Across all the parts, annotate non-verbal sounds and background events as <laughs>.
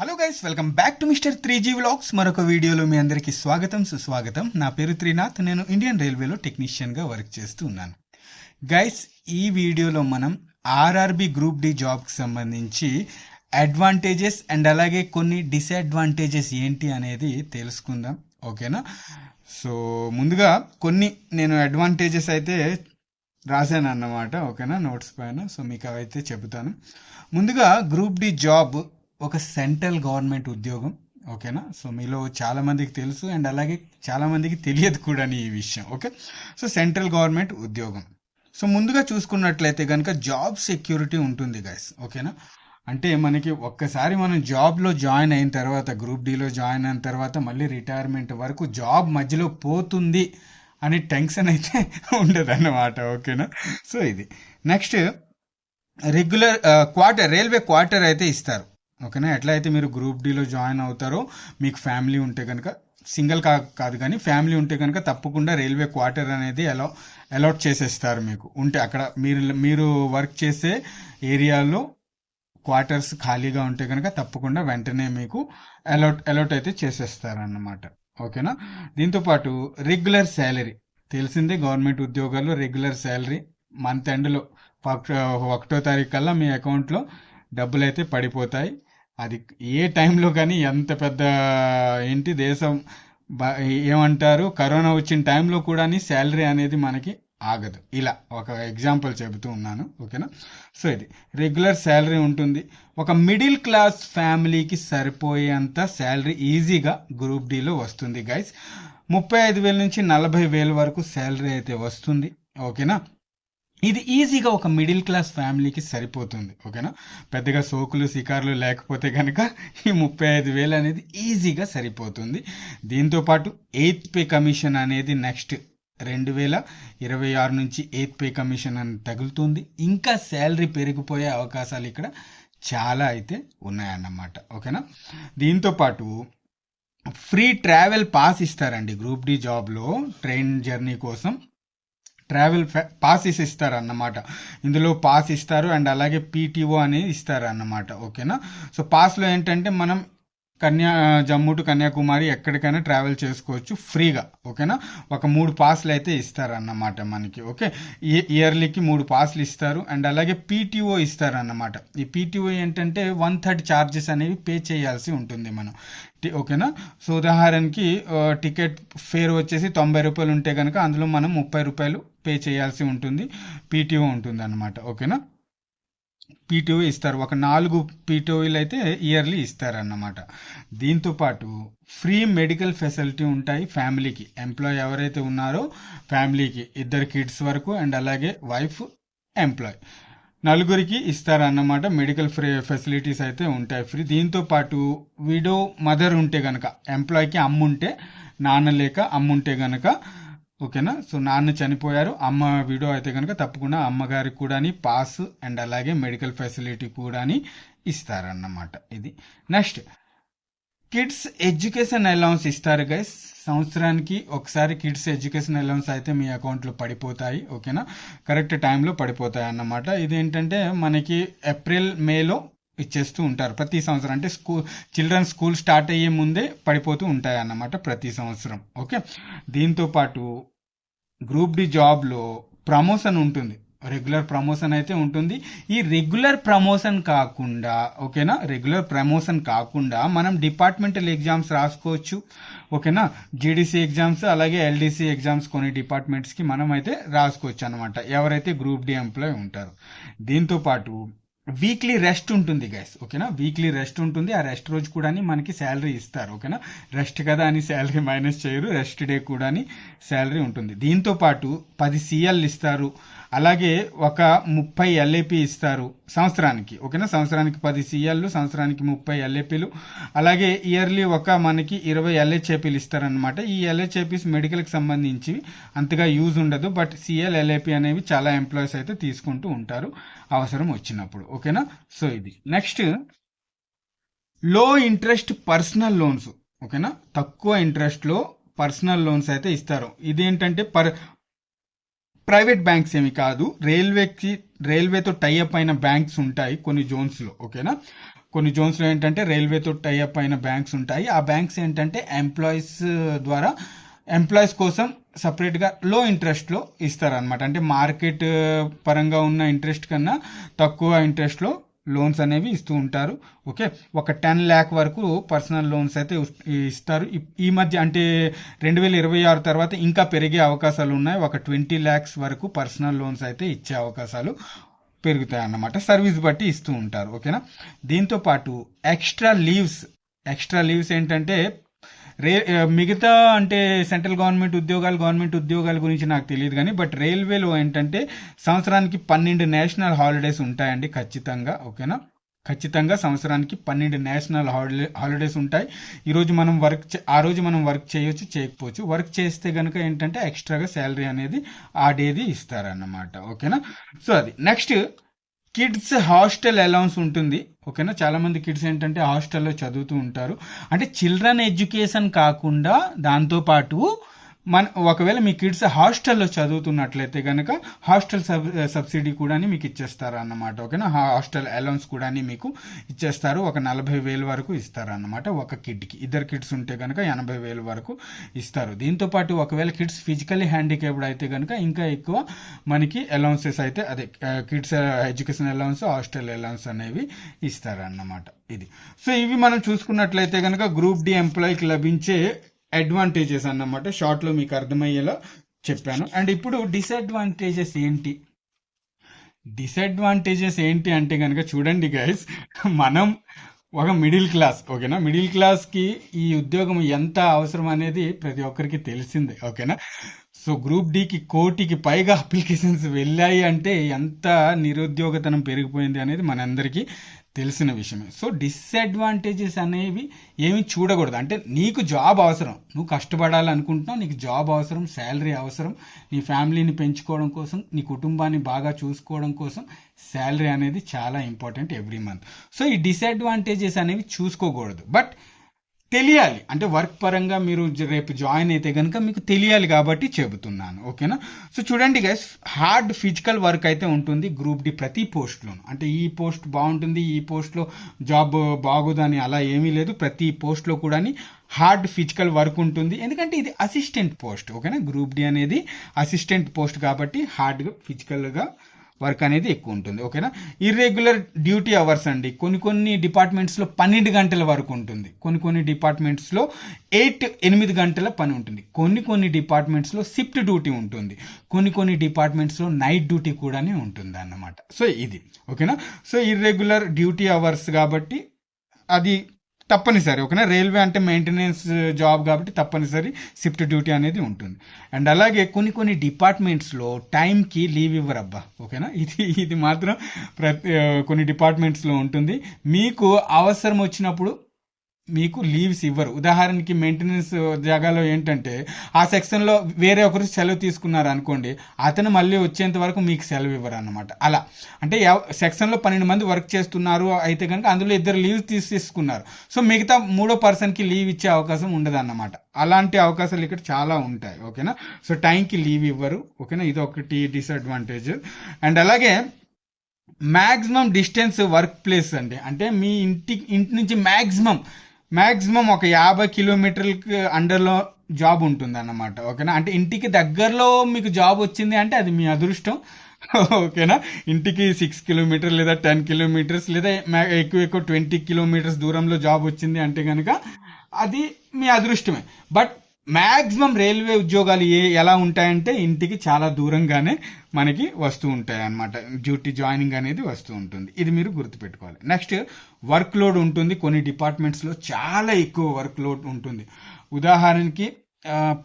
Hello guys welcome back to mister three G vlogs మరొక వీడియోలో మీ అందరికీ స్వాగతం సుస్వాగతం. నా పేరు త్రినాథ్. నేను ఇండియన్ రైల్వేలో టెక్నీషియన్గా వర్క్ చేస్తూ ఉన్నాను. గైస్ ఈ వీడియోలో మనం ఆర్ఆర్బి గ్రూప్ డి జాబ్కి సంబంధించి అడ్వాంటేజెస్ అండ్ అలాగే కొన్ని డిసడ్వాంటేజెస్ ఏంటి అనేది తెలుసుకుందాం. ఓకేనా? సో ముందుగా కొన్ని నేను అడ్వాంటేజెస్ అయితే రాశాను అన్నమాట ఓకేనా? నోట్స్ పైన. సో మీకు అవైతే చెబుతాను. ముందుగా గ్రూప్ డి జాబ్ ఒక సెంట్రల్ గవర్నమెంట్ ఉద్యోగం ఓకేనా? సో మీలో చాలా మందికి తెలుసు అండ్ అలాగే చాలా మందికి తెలియదు కూడా ఈ విషయం ఓకే? సో సెంట్రల్ గవర్నమెంట్ ఉద్యోగం. సో ముందుగా చూసుకున్నట్లయితే కనుక జాబ్ సెక్యూరిటీ ఉంటుంది గైస్ ఓకేనా? అంటే మనకి ఒక్కసారి మనం జాబ్లో జాయిన్ అయిన తర్వాత గ్రూప్ డీలో జాయిన్ అయిన తర్వాత మళ్ళీ రిటైర్మెంట్ వరకు జాబ్ మధ్యలో పోతుంది అనే టెన్షన్ అయితే <laughs> ఉండదు అన్నమాట ఓకేనా? సో ఇది. Next regular quarter railway quarter అయితే ఇస్తారు. ఓకేనా? ఎట్లా అయితే మీరు గ్రూప్ డీలో జాయిన్ అవుతారో మీకు ఫ్యామిలీ ఉంటే కనుక సింగిల్ కా కాదు కానీ ఫ్యామిలీ ఉంటే కనుక తప్పకుండా రైల్వే క్వార్టర్ అనేది అలా అలాట్ చేసేస్తారు మీకు. ఉంటే అక్కడ మీరు మీరు వర్క్ చేసే ఏరియాలో క్వార్టర్స్ ఖాళీగా ఉంటే కనుక తప్పకుండా వెంటనే మీకు అలాట్ అలాట్ అయితే చేసేస్తారు అన్నమాట ఓకేనా? దీంతో పాటు రెగ్యులర్ శాలరీ తెలిసిందే గవర్నమెంట్ ఉద్యోగాల్లో రెగ్యులర్ శాలరీ మంత్ ఎండ్లో ఒకటో తారీఖు కల్లా మీ అకౌంట్లో డబ్బులు అయితే పడిపోతాయి. అది ఏ టైంలో కానీ ఎంత పెద్ద ఏంటి దేశం బ- ఏమంటారు కరోనా వచ్చిన టైంలో కూడా శాలరీ అనేది మనకి ఆగదు. ఇలా ఒక ఎగ్జాంపుల్ చెబుతూ ఉన్నాను ఓకేనా సో ఇది రెగ్యులర్ శాలరీ ఉంటుంది. ఒక మిడిల్ క్లాస్ ఫ్యామిలీకి సరిపోయేంత శాలరీ ఈజీగా గ్రూప్ డీలో వస్తుంది గైస్ ముప్పై ఐదు వేల నుంచి నలభై వేల వరకు శాలరీ అయితే వస్తుంది ఓకేనా ఇది ఈజీగా ఒక మిడిల్ క్లాస్ ఫ్యామిలీకి సరిపోతుంది ఓకేనా? పెద్దగా సోకులు సికార్లు లేకపోతే కనుక ఈ ముప్పై ఐదు వేలు అనేది ఈజీగా సరిపోతుంది. దీంతో పాటు ఎయిత్ పే కమిషన్ అనేది నెక్స్ట్ రెండు వేల ఇరవై ఆరు నుంచి ఎయిత్ పే కమిషన్ అని తగులుతుంది. ఇంకా శాలరీ పెరిగిపోయే అవకాశాలు ఇక్కడ చాలా అయితే ఉన్నాయన్నమాట ఓకేనా? దీంతో పాటు ఫ్రీ ట్రావెల్ పాస్ ఇస్తారండి గ్రూప్ డి జాబ్లో ట్రైన్ జర్నీ కోసం. ట్రావెల్ పాసెస్ ఇస్తారు అన్నమాట ఇందులో పాస్ ఇస్తారు అండ్ అలాగే పీటీఓ అనేది ఇస్తారు అన్నమాట ఓకేనా? సో పాస్లో ఏంటంటే మనం కన్యా జమ్మూ టు కన్యాకుమారి ఎక్కడికైనా ట్రావెల్ చేసుకోవచ్చు ఫ్రీగా. ఓకేనా? ఒక మూడు పాస్లు అయితే ఇస్తారు అన్నమాట మనకి. ఓకే? ఇయర్లీకి మూడు పాస్లు ఇస్తారు అండ్ అలాగే పీటీఓ ఇస్తారు అన్నమాట ఈ పీటీఓ ఏంటంటే వన్ థర్డ్ ఛార్జెస్ అనేవి పే చేయాల్సి ఉంటుంది మనం. ఓకేనా? సో ఉదాహరణకి టికెట్ ఫేర్ వచ్చేసి తొంభై రూపాయలు ఉంటే కనుక అందులో మనం ముప్పై రూపాయలు పే చేయాల్సి ఉంటుంది. పీటీఓ ఉంటుంది అనమాట ఓకేనా? పీటీఓ ఇస్తారు. ఒక నాలుగు పీటీఓలు అయితే ఇయర్లీ ఇస్తారన్నమాట. దీంతో పాటు ఫ్రీ మెడికల్ ఫెసిలిటీ ఉంటాయి ఫ్యామిలీకి. ఎంప్లాయ్ ఎవరైతే ఉన్నారో ఫ్యామిలీకి. ఇద్దరు కిడ్స్ వరకు అండ్ అలాగే వైఫ్ ఎంప్లాయ్. నలుగురికి ఇస్తారన్నమాట. మెడికల్ ఫ్రీ ఫెసిలిటీస్ అయితే ఉంటాయి ఫ్రీ. దీంతో పాటు విడో మదర్ ఉంటే గనక ఎంప్లాయ్కి అమ్ముంటే నాన్న లేక అమ్ముంటే కనుక గనక ఓకేనా సో నాన్న చనిపోయారు అమ్మ విడో అయితే కనుక తప్పకుండా అమ్మగారికి కూడా పాస్ అండ్ అలాగే మెడికల్ ఫెసిలిటీ కూడా ఇస్తారన్నమాట ఇది. నెక్స్ట్ కిడ్స్ ఎడ్యుకేషన్ అలౌన్స్ ఇస్తారు గైస్ సంవత్సరానికి ఒకసారి కిడ్స్ ఎడ్యుకేషన్ అలౌన్స్ అయితే మీ అకౌంట్లో పడిపోతాయి ఓకేనా? కరెక్ట్ టైంలో పడిపోతాయి అన్నమాట. ఇదేంటంటే మనకి ఏప్రిల్ మేలో ఇచ్చేస్తూ ఉంటారు. ప్రతి సంవత్సరం అంటే స్కూల్ చిల్డ్రన్ స్కూల్ స్టార్ట్ అయ్యే ముందే పడిపోతూ ఉంటాయి అన్నమాట ప్రతి సంవత్సరం ఓకే? దీంతో పాటు గ్రూప్ డి జాబ్లో ప్రమోషన్ ఉంటుంది. రెగ్యులర్ ప్రమోషన్ అయితే ఉంటుంది. ఈ రెగ్యులర్ ప్రమోషన్ కాకుండా ఓకేనా రెగ్యులర్ ప్రమోషన్ కాకుండా మనం డిపార్ట్మెంటల్ ఎగ్జామ్స్ రాసుకోవచ్చు. ఓకేనా జీడీసీ ఎగ్జామ్స్ అలాగే ఎల్డీసీ ఎగ్జామ్స్ కొన్ని డిపార్ట్మెంట్స్కి మనం అయితే రాసుకోవచ్చు అనమాట ఎవరైతే గ్రూప్ డి ఎంప్లాయ్ ఉంటారో. దీంతో పాటు వీక్లీ రెస్ట్ ఉంటుంది గైస్ ఓకేనా వీక్లీ రెస్ట్ ఉంటుంది. ఆ రెస్ట్ రోజు కూడా మనకి శాలరీ ఇస్తారు. ఓకేనా రెస్ట్ కదా అని శాలరీ మైనస్ చేయరు. రెస్ట్ డే కూడా శాలరీ ఉంటుంది. దీంతో పాటు పది సీఎల్ ఇస్తారు. అలాగే ఒక ముప్పై ఎల్ఏపి ఇస్తారు సంవత్సరానికి ఓకేనా? సంవత్సరానికి పది సిఎల్లు సంవత్సరానికి ముప్పై ఎల్ఏపీలు. అలాగే ఇయర్లీ ఒక మనకి ఇరవై ఎల్హెచ్ఏపీలు ఇస్తారనమాట ఈ ఎల్హెచ్ఏపీస్ మెడికల్కి సంబంధించి అంతగా యూజ్ ఉండదు బట్ సిఎల్ ఎల్ఏపీ అనేవి చాలా ఎంప్లాయీస్ అయితే తీసుకుంటూ ఉంటారు అవసరం వచ్చినప్పుడు ఓకేనా? సో ఇది. నెక్స్ట్లో ఇంట్రెస్ట్ పర్సనల్ లోన్స్ ఓకేనా? తక్కువ ఇంట్రెస్ట్లో పర్సనల్ లోన్స్ అయితే ఇస్తారు. ఇదేంటంటే పర్ ప్రైవేట్ బ్యాంక్స్ ఏమి కాదు. రైల్వేకి రైల్వేతో టైఅప్ అయిన బ్యాంక్స్ ఉంటాయి కొన్ని జోన్స్లో ఓకేనా? కొన్ని జోన్స్లో ఏంటంటే రైల్వేతో టైఅప్ అయిన బ్యాంక్స్ ఉంటాయి. ఆ బ్యాంక్స్ ఏంటంటే ఎంప్లాయీస్ ద్వారా ఎంప్లాయీస్ కోసం సపరేట్గా లో ఇంట్రెస్ట్లో ఇస్తారనమాట అంటే మార్కెట్ పరంగా ఉన్న ఇంట్రెస్ట్ కన్నా తక్కువ ఇంట్రెస్ట్లో లోన్స్ అనేవి ఇస్తూ ఉంటారు. ఓకే? ఒక టెన్ ల్యాక్ వరకు పర్సనల్ లోన్స్ అయితే ఇస్తారు. ఈ మధ్య అంటే రెండు వేల ఇరవై ఆరు తర్వాత ఇంకా పెరిగే అవకాశాలు ఉన్నాయి. ఒక ట్వంటీ ల్యాక్స్ వరకు పర్సనల్ లోన్స్ అయితే ఇచ్చే అవకాశాలు పెరుగుతాయి అన్నమాట సర్వీస్ బట్టి ఇస్తూ ఉంటారు. ఓకేనా? దీంతో పాటు ఎక్స్ట్రా లీవ్స్ ఎక్స్ట్రా లీవ్స్ ఏంటంటే రే మిగతా అంటే సెంట్రల్ గవర్నమెంట్ ఉద్యోగాలు గవర్నమెంట్ ఉద్యోగాల గురించి నాకు తెలియదు కానీ బట్ రైల్వేలో ఏంటంటే సంవత్సరానికి పన్నెండు నేషనల్ హాలిడేస్ ఉంటాయండి ఖచ్చితంగా ఓకేనా? ఖచ్చితంగా సంవత్సరానికి పన్నెండు నేషనల్ హాలిడే హాలిడేస్ ఉంటాయి. ఈరోజు మనం వర్క్ చే- ఆ రోజు మనం వర్క్ చేయొచ్చు చేయకపోవచ్చు. వర్క్ చేస్తే కనుక ఏంటంటే ఎక్స్ట్రాగా శాలరీ అనేది ఆ డేది ఇస్తారన్నమాట ఓకేనా? సో అది. నెక్స్ట్ కిడ్స్ హాస్టల్ అలౌన్స్ ఉంటుంది. ఓకేనా? చాలామంది కిడ్స్ ఏంటంటే హాస్టల్లో చదువుతూ ఉంటారు. అంటే చిల్డ్రన్ ఎడ్యుకేషన్ కాకుండా దాంతో పాటు మన ఒకవేళ మీ కిడ్స్ హాస్టల్లో చదువుతున్నట్లయితే కనుక హాస్టల్ సబ్ సబ్సిడీ కూడా మీకు ఇచ్చేస్తారు అన్నమాట ఓకేనా హాస్టల్ అలౌన్స్ కూడా మీకు ఇచ్చేస్తారు ఒక నలభై వేలు వరకు ఇస్తారు అన్నమాట ఒక కిడ్కి. ఇద్దరు కిడ్స్ ఉంటే కనుక ఎనభై వేలు వరకు ఇస్తారు. దీంతో పాటు ఒకవేళ కిడ్స్ ఫిజికల్లీ హ్యాండిక్యాప్డ్ అయితే కనుక ఇంకా ఎక్కువ మనకి అలౌన్సెస్ అయితే అదే kids education allowance hostel allowance అనేవి ఇస్తారన్నమాట ఇది. సో ఇవి మనం చూసుకున్నట్లయితే కనుక గ్రూప్ డి ఎంప్లాయీకి లభించే అడ్వాంటేజెస్ అన్నమాట. షార్ట్లో మీకు అర్థమయ్యేలా చెప్పాను. అండ్ ఇప్పుడు డిసడ్వాంటేజెస్ ఏంటి? డిసడ్వాంటేజెస్ ఏంటి అంటే కనుక చూడండి గైస్ మనం ఒక మిడిల్ క్లాస్ ఓకేనా మిడిల్ క్లాస్కి ఈ ఉద్యోగం ఎంత అవసరం అనేది ప్రతి ఒక్కరికి తెలిసిందే ఓకేనా సో గ్రూప్ డికి కోటికి పైగా అప్లికేషన్స్ వెళ్ళాయి అంటే ఎంత నిరుద్యోగతనం పెరిగిపోయింది అనేది మనందరికీ తెలిసిన విషయమే. సో డిసడ్వాంటేజెస్ అనేవి ఏమి చూడకూడదు. అంటే నీకు జాబ్ అవసరం. నువ్వు కష్టపడాలనుకుంటున్నావు నీకు జాబ్ అవసరం శాలరీ అవసరం నీ ఫ్యామిలీని పెంచుకోవడం కోసం నీ కుటుంబాన్ని బాగా చూసుకోవడం కోసం శాలరీ అనేది చాలా ఇంపార్టెంట్ ఎవ్రీ మంత్. సో ఈ డిసడ్వాంటేజెస్ అనేవి చూసుకోకూడదు. బట్ తెలియాలి. అంటే వర్క్ పరంగా మీరు రేపు జాయిన్ అయితే కనుక మీకు తెలియాలి కాబట్టి చెబుతున్నాను. ఓకేనా? సో చూడండి గైస్ హార్డ్ ఫిజికల్ వర్క్ అయితే ఉంటుంది గ్రూప్ డి ప్రతి పోస్ట్లోను అంటే ఈ పోస్ట్ బాగుంటుంది ఈ పోస్ట్లో జాబ్ బాగోదని అలా ఏమీ లేదు. ప్రతి పోస్ట్లో కూడా హార్డ్ ఫిజికల్ వర్క్ ఉంటుంది. ఎందుకంటే ఇది అసిస్టెంట్ పోస్ట్ ఓకేనా? గ్రూప్ డి అనేది అసిస్టెంట్ పోస్ట్ కాబట్టి హార్డ్గా ఫిజికల్గా వర్క్ అనేది ఎక్కువ ఉంటుంది ఓకేనా? ఇర్రెగ్యులర్ డ్యూటీ అవర్స్ అండి. కొన్ని కొన్ని డిపార్ట్మెంట్స్లో పన్నెండు గంటల వరకు ఉంటుంది. కొన్ని కొన్ని డిపార్ట్మెంట్స్లో ఎయిట్ ఎనిమిది గంటల పని ఉంటుంది. కొన్ని కొన్ని డిపార్ట్మెంట్స్లో షిఫ్ట్ డ్యూటీ ఉంటుంది. కొన్ని కొన్ని డిపార్ట్మెంట్స్లో నైట్ డ్యూటీ కూడానే ఉంటుంది అన్నమాట సో ఇది ఓకేనా? సో ఇర్రెగ్యులర్ డ్యూటీ అవర్స్ కాబట్టి అది తప్పనిసరి. ఓకేనా రైల్వే అంటే మెయింటెనెన్స్ జాబ్ uh, కాబట్టి తప్పనిసరి షిఫ్ట్ డ్యూటీ అనేది ఉంటుంది. అండ్ అలాగే కొన్ని కొన్ని డిపార్ట్మెంట్స్లో టైంకి లీవ్ ఇవ్వరబ్బా. ఓకేనా? <laughs> ఇది ఇది మాత్రం ప్రతి uh, కొన్ని డిపార్ట్మెంట్స్లో ఉంటుంది. మీకు అవసరం వచ్చినప్పుడు మీకు లీవ్స్ ఇవ్వరు. ఉదాహరణకి మెయింటెనెన్స్ జాగాలో ఏంటంటే ఆ సెక్షన్లో వేరే ఒకరు సెలవు తీసుకున్నారు అనుకోండి అతను మళ్ళీ వచ్చేంత వరకు మీకు సెలవు ఇవ్వరు అనమాట అలా. అంటే ఎవ- సెక్షన్లో పన్నెండు మంది వర్క్ చేస్తున్నారు అయితే కనుక అందులో ఇద్దరు లీవ్ తీసేసుకున్నారు. సో మిగతా మూడో పర్సన్కి లీవ్ ఇచ్చే అవకాశం ఉండదు అన్నమాట అలాంటి అవకాశాలు ఇక్కడ చాలా ఉంటాయి ఓకేనా? సో టైంకి లీవ్ ఇవ్వరు ఓకేనా? ఇది ఒకటి డిసడ్వాంటేజ్ అండ్ అలాగే మ్యాక్సిమం డిస్టెన్స్ వర్క్ ప్లేస్ అండి. అంటే మీ ఇంటి ఇంటి నుంచి మ్యాక్సిమం మ్యాక్సిమం ఒక యాభై కిలోమీటర్లకి అండర్లో జాబ్ ఉంటుంది అన్నమాట ఓకేనా? అంటే ఇంటికి దగ్గరలో మీకు జాబ్ వచ్చింది అంటే అది మీ అదృష్టం ఓకేనా? ఇంటికి సిక్స్ కిలోమీటర్ లేదా టెన్ కిలోమీటర్స్ లేదా ఎక్కువ ఎక్కువ ట్వంటీ కిలోమీటర్స్ దూరంలో జాబ్ వచ్చింది అంటే కనుక అది మీ అదృష్టమే. బట్ మ్యాక్సిమం రైల్వే ఉద్యోగాలు ఏ ఎలా ఉంటాయంటే ఇంటికి చాలా దూరంగానే మనకి వస్తూ ఉంటాయి అన్నమాట డ్యూటీ జాయినింగ్ అనేది వస్తూ ఉంటుంది. ఇది మీరు గుర్తుపెట్టుకోవాలి. నెక్స్ట్ వర్క్ లోడ్ ఉంటుంది. కొన్ని డిపార్ట్మెంట్స్లో చాలా ఎక్కువ వర్క్ లోడ్ ఉంటుంది. ఉదాహరణకి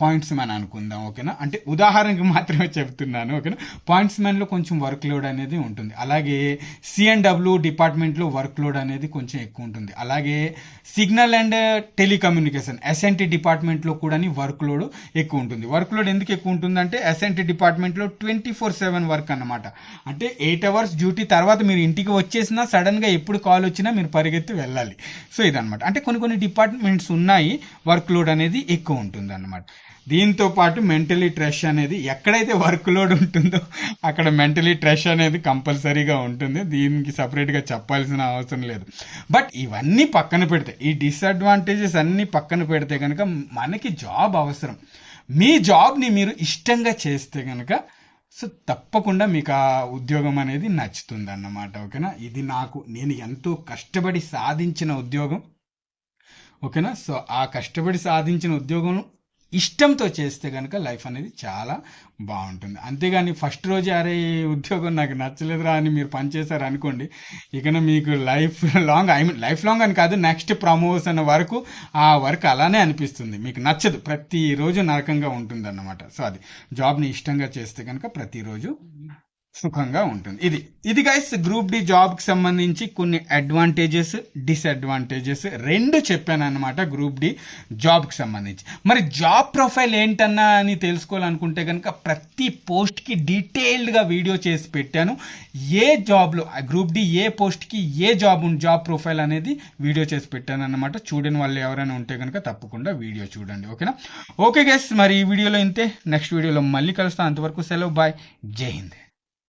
పాయింట్స్ మ్యాన్ అనుకుందాం ఓకేనా? అంటే ఉదాహరణకి మాత్రమే చెప్తున్నాను ఓకేనా? పాయింట్స్ మ్యాన్లో కొంచెం వర్క్ లోడ్ అనేది ఉంటుంది. అలాగే సిఎన్డబ్ల్యూ డిపార్ట్మెంట్లో వర్క్ లోడ్ అనేది కొంచెం ఎక్కువ ఉంటుంది. అలాగే సిగ్నల్ అండ్ టెలికమ్యూనికేషన్ ఎస్ఎన్టీ డిపార్ట్మెంట్లో కూడా వర్క్ లోడ్ ఎక్కువ ఉంటుంది. వర్క్ లోడ్ ఎందుకు ఎక్కువ ఉంటుందంటే ఎస్ఎన్టీ డిపార్ట్మెంట్లో ట్వంటీ ఫోర్ సెవెన్ వర్క్ అనమాట అంటే ఎయిట్ అవర్స్ డ్యూటీ తర్వాత మీరు ఇంటికి వచ్చేసినా సడన్గా ఎప్పుడు కాల్ వచ్చినా మీరు పరిగెత్తి వెళ్ళాలి. సో ఇదనమాట అంటే కొన్ని కొన్ని డిపార్ట్మెంట్స్ ఉన్నాయి వర్క్ లోడ్ అనేది ఎక్కువ ఉంటుంది అనమాట దీంతో పాటు మెంటలీ ట్రెష్ అనేది ఎక్కడైతే వర్క్ లోడ్ ఉంటుందో అక్కడ మెంటలీ ట్రెష్ అనేది కంపల్సరీగా ఉంటుంది. దీనికి సపరేట్గా చెప్పాల్సిన అవసరం లేదు. బట్ ఇవన్నీ పక్కన పెడితే ఈ డిసడ్వాంటేజెస్ అన్నీ పక్కన పెడితే కనుక మనకి జాబ్ అవసరం. మీ జాబ్ని మీరు ఇష్టంగా చేస్తే కనుక సో తప్పకుండా మీకు ఆ ఉద్యోగం అనేది నచ్చుతుంది అన్నమాట ఓకేనా? ఇది నాకు నేను ఎంతో కష్టపడి సాధించిన ఉద్యోగం. ఓకేనా? సో ఆ కష్టపడి సాధించిన ఉద్యోగం ఇష్టంతో చేస్తే కనుక లైఫ్ అనేది చాలా బాగుంటుంది. అంతేగాని ఫస్ట్ రోజు అరే ఉద్యోగం నాకు నచ్చలేదురా అని మీరు పనిచేశారు అనుకోండి ఇక మీకు life long I mean life long అని కాదు నెక్స్ట్ ప్రమోషన్ వరకు ఆ వర్క్ అలానే అనిపిస్తుంది. మీకు నచ్చదు. ప్రతిరోజు నరకంగా ఉంటుంది అన్నమాట సో అది జాబ్ని ఇష్టంగా చేస్తే కనుక ప్రతిరోజు సుఖంగా ఉంటుంది. ఇది ఇది గైస్ గ్రూప్ డి జాబ్కి సంబంధించి కొన్ని అడ్వాంటేజెస్ డిసడ్వాంటేజెస్ రెండు చెప్పాను అనమాట గ్రూప్ డి జాబ్కి సంబంధించి. మరి జాబ్ ప్రొఫైల్ ఏంటన్నా అని తెలుసుకోవాలనుకుంటే కనుక ప్రతి పోస్ట్కి డీటెయిల్డ్గా వీడియో చేసి పెట్టాను. ఏ జాబ్లో గ్రూప్ డి ఏ పోస్ట్కి ఏ జాబ్ జాబ్ ప్రొఫైల్ అనేది వీడియో చేసి పెట్టాను అనమాట చూడని వాళ్ళు ఎవరైనా ఉంటే కనుక తప్పకుండా వీడియో చూడండి ఓకేనా ఓకే గైస్ మరి ఈ వీడియోలో ఇంతే. నెక్స్ట్ వీడియోలో మళ్ళీ కలుస్తాను అంతవరకు సెలవు బాయ్ జై హింద్.